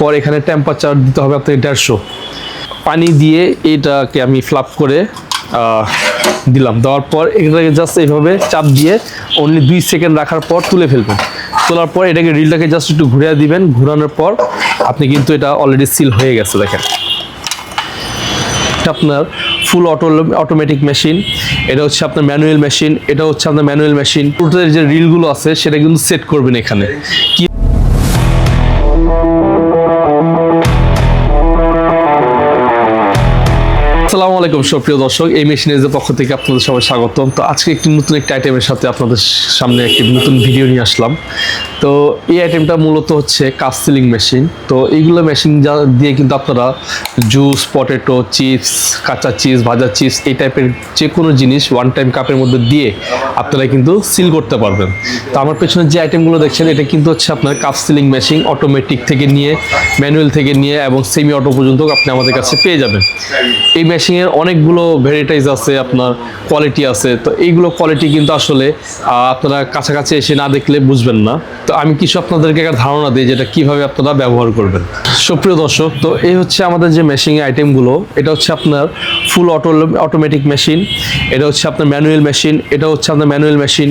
পর এখানে টেম্পারেচার দিতে হবে আপনাকে দেড়শো। পানি দিয়ে এটাকে আমি ফ্লাপ করে দিলাম। দেওয়ার পর এটাকে জাস্ট এইভাবে চাপ দিয়ে অনলি দুই সেকেন্ড রাখার পর তুলে ফেলবেন। তোলার পর এটাকে রিলটাকে জাস্ট একটু ঘুরিয়ে দিবেন। ঘোরানোর পর আপনি কিন্তু এটা অলরেডি সিল হয়ে গেছে, দেখেন। এটা আপনার ফুল অটো অটোমেটিক মেশিন এটা হচ্ছে আপনার ম্যানুয়াল মেশিন এটা হচ্ছে আপনার ম্যানুয়াল মেশিন পুরোটার যে রিলগুলো আছে, সেটা কিন্তু সেট করবেন এখানে। কি আসসালামু আলাইকুম, সুপ্রিয় দর্শক। এই মেশিনের পক্ষ থেকে আপনাদের সবাই স্বাগতম। তো আজকে একটি নতুন একটি আইটেমের সাথে আপনাদের সামনে একটি নতুন ভিডিও নিয়ে আসলাম। তো এই আইটেমটা মূলত হচ্ছে কাপ সিলিং মেশিন তো এইগুলো মেশিন যা দিয়ে কিন্তু আপনারা জুস পটেটো চিপস কাঁচা চিপস ভাজা চিপস এই টাইপের যে কোনো জিনিস ওয়ান টাইম কাপের মধ্যে দিয়ে আপনারা কিন্তু সিল করতে পারবেন। তো আমার পেছনে যে আইটেমগুলো দেখছেন, এটা কিন্তু হচ্ছে আপনার কাপ সিলিং মেশিন অটোমেটিক থেকে নিয়ে ম্যানুয়াল থেকে নিয়ে এবং সেমি অটো পর্যন্ত আপনি আমাদের কাছে পেয়ে যাবেন। এই মেশিনের অনেকগুলো ভ্যারাইটাইজ আছে, আপনার কোয়ালিটি আছে। তো এইগুলো কোয়ালিটি কিন্তু আসলে আপনারা কাছাকাছি এসে না দেখলে বুঝবেন না। তো আমি কিছু আপনাদেরকে একটা ধারণা দিই যেটা কীভাবে আপনারা ব্যবহার করবেন। সুপ্রিয় দর্শক, তো এই হচ্ছে আমাদের যে মেশিন আইটেমগুলো এটা হচ্ছে আপনার ফুল অটো অটোমেটিক মেশিন এটা হচ্ছে আপনার ম্যানুয়াল মেশিন এটা হচ্ছে আপনার ম্যানুয়াল মেশিন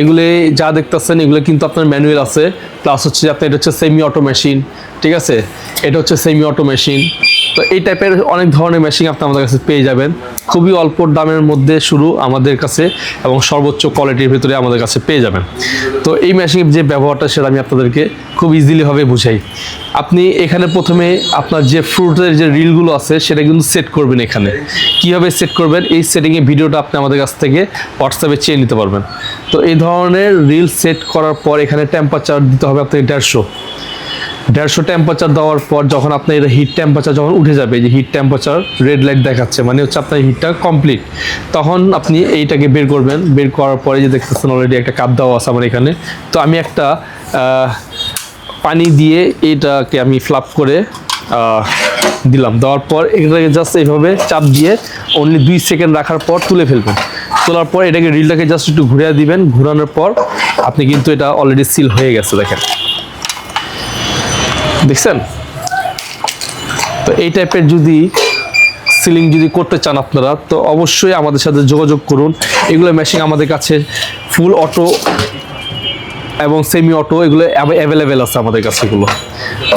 এগুলি যা দেখতেছেন, এগুলো কিন্তু আপনার ম্যানুয়াল আছে। প্লাস হচ্ছে আপনার এটা হচ্ছে সেমি অটো মেশিন ঠিক আছে? এটা হচ্ছে সেমি অটো মেশিন তো এই টাইপের অনেক ধরনের মেশিন আপনি আমাদের কাছে পেয়ে যাবেন। খুবই অল্প দামের মধ্যে শুরু আমাদের কাছে এবং সর্বোচ্চ কোয়ালিটির ভিতরে আমাদের কাছে পেয়ে যাবেন। তো এই মেশিনের যে ব্যবহারটা সেটা আমি আপনাদেরকে খুব ইজিলিভাবে বুঝাই। আপনি এখানে প্রথমে আপনার যে ফ্রুটের যে রিলগুলো আছে, সেটা কিন্তু সেট করবেন এখানে। কীভাবে সেট করবেন? এই সেটিংয়ের ভিডিওটা আপনি আমাদের কাছ থেকে হোয়াটসঅ্যাপে চেয়ে নিতে পারবেন। তো এই ধরনের রিল সেট করার পর এখানে টেম্পারেচার দিতে হবে আপনাকে দেড়শো। দেড়শো টেম্পারেচার দেওয়ার পর যখন আপনার এটা হিট টেম্পারেচার যখন উঠে যাবে যে হিট টেম্পারেচার রেড লাইট দেখাচ্ছে মানে হচ্ছে আপনার হিটটা কমপ্লিট তখন আপনি এইটাকে বের করবেন, বের করার পরে যে দেখতেছেন অলরেডি একটা কাপ দেওয়া আছে আমার এখানে। তো আমি একটা পানি দিয়ে এইটাকে আমি ফ্লাপ করে দিলাম। দেওয়ার পর এটাকে জাস্ট এইভাবে চাপ দিয়ে অনলি দুই সেকেন্ড রাখার পর তুলে ফেলবেন। তোলার পর এটাকে রিলটাকে জাস্ট একটু ঘুরিয়ে দিবেন। ঘোরানোর পর আপনি কিন্তু এটা অলরেডি সিল হয়ে গেছে, দেখেন। দেখছেন? তো এই টাইপের যদি সিলিং যদি করতে চান আপনারা, তো অবশ্যই আমাদের সাথে যোগাযোগ করুন। এগুলো মেশিন আমাদের কাছে ফুল অটো এবং সেমি অটো এগুলো অ্যাভেলেবেল আছে আমাদের কাছে এগুলো।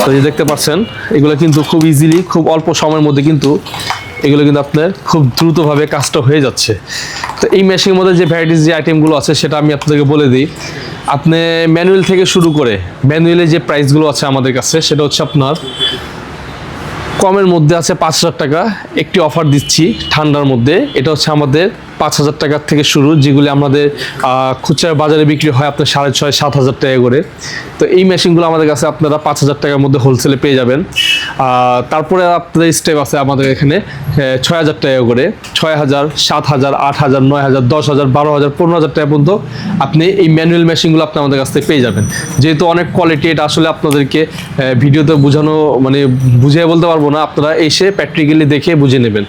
তো দেখতে পাচ্ছেন, এগুলো কিন্তু খুব ইজিলি খুব অল্প সময়ের মধ্যে কিন্তু এগুলো কিন্তু আপনার খুব দ্রুতভাবে কাজটা হয়ে যাচ্ছে। তো এই মেশিনের মধ্যে যে ভ্যারাইটিস যে আইটেমগুলো আছে, সেটা আমি আপনাদেরকে বলে দিই। আপনি ম্যানুয়াল থেকে শুরু করে ম্যানুয়ালে যে প্রাইসগুলো আছে আমাদের কাছে, সেটা হচ্ছে আপনার কমের মধ্যে আছে পাঁচ হাজার টাকা। একটি অফার দিচ্ছি ঠান্ডার মধ্যে। এটা হচ্ছে আমাদের পাঁচ হাজার টাকার থেকে শুরু, যেগুলি আমাদের খুচরা বাজারে বিক্রি হয় আপনার সাড়ে ছয়, সাত হাজার টাকা করে। তো এই মেশিনগুলো আমাদের কাছে আপনারা পাঁচ হাজার টাকার মধ্যে হোলসেলে পেয়ে যাবেন। তারপরে আপনাদের স্টেপ আছে আমাদের এখানে ছয় হাজার টাকা করে। ছয় হাজার, সাত হাজার, আট হাজার, নয় হাজার, দশ হাজার, বারো হাজার, পনেরো হাজার টাকা পর্যন্ত আপনি এই ম্যানুয়াল মেশিনগুলো আপনি আমাদের কাছ থেকে পেয়ে যাবেন। যেহেতু অনেক কোয়ালিটি এটা আসলে আপনাদেরকে ভিডিওতে বোঝানো মানে বুঝিয়ে বলতে পারব না, আপনারা এসে প্র্যাকটিক্যালি দেখে বুঝে নেবেন।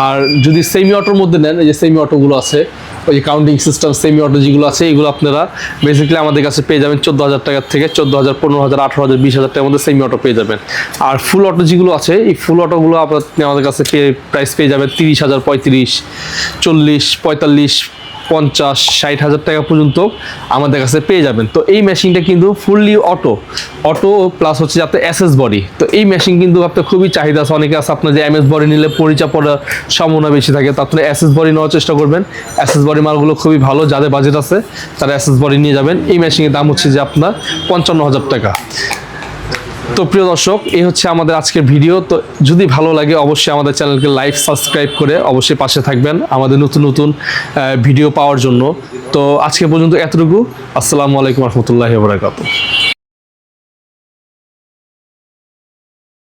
আর যদি সেমি অটোর মধ্যে নেন, এই যে সেমি অটোগুলো আছে, ওই যে কাউন্টিং সিস্টেম সেমি অটো যেগুলো আছে, এগুলো আপনারা বেসিক্যালি আমাদের কাছে পেয়ে যাবেন চোদ্দ হাজার টাকার থেকে চোদ্দ হাজার পনেরো হাজার আঠারো হাজার বিশ হাজার টাকার মধ্যে সেমি অটো পেয়ে যাবেন। আর ফুল অটো যেগুলো আছে, এই ফুল অটোগুলো আপনার আমাদের কাছে পেয়ে প্রাইস পেয়ে যাবেন তিরিশ হাজার পঁয়ত্রিশ, চল্লিশ, পঁয়তাল্লিশ পঞ্চাশ, ষাট হাজার টাকা পর্যন্ত আমাদের কাছে পেয়ে যাবেন। তো এই মেশিনটা কিন্তু ফুললি অটো। অটো প্লাস হচ্ছে আপনার এসএস বডি তো এই মেশিন কিন্তু আপনার খুবই চাহিদা আছে। অনেকে আছে আপনার যে এমএস বডি নিলে পরিচা পড়ার সম্ভাবনা বেশি থাকে। তো আপনার এসএস বডি নেওয়ার চেষ্টা করবেন। এসএস বডি মালগুলো খুবই ভালো, যাদের বাজেট আছে, তারা এসএস বডি নিয়ে যাবেন। এই মেশিনের দাম হচ্ছে যে আপনার পঞ্চান্ন হাজার টাকা। তো প্রিয় দর্শক, এই হচ্ছে আমাদের আজকের ভিডিও। তো যদি ভালো লাগে, অবশ্যই আমাদের চ্যানেলকে লাইক, সাবস্ক্রাইব করে অবশ্যই পাশে থাকবেন আমাদের নতুন নতুন ভিডিও পাওয়ার জন্য। তো আজকে পর্যন্ত এতটুকু। আসসালামু আলাইকুম রহমতুল্লাহ বরাকাতু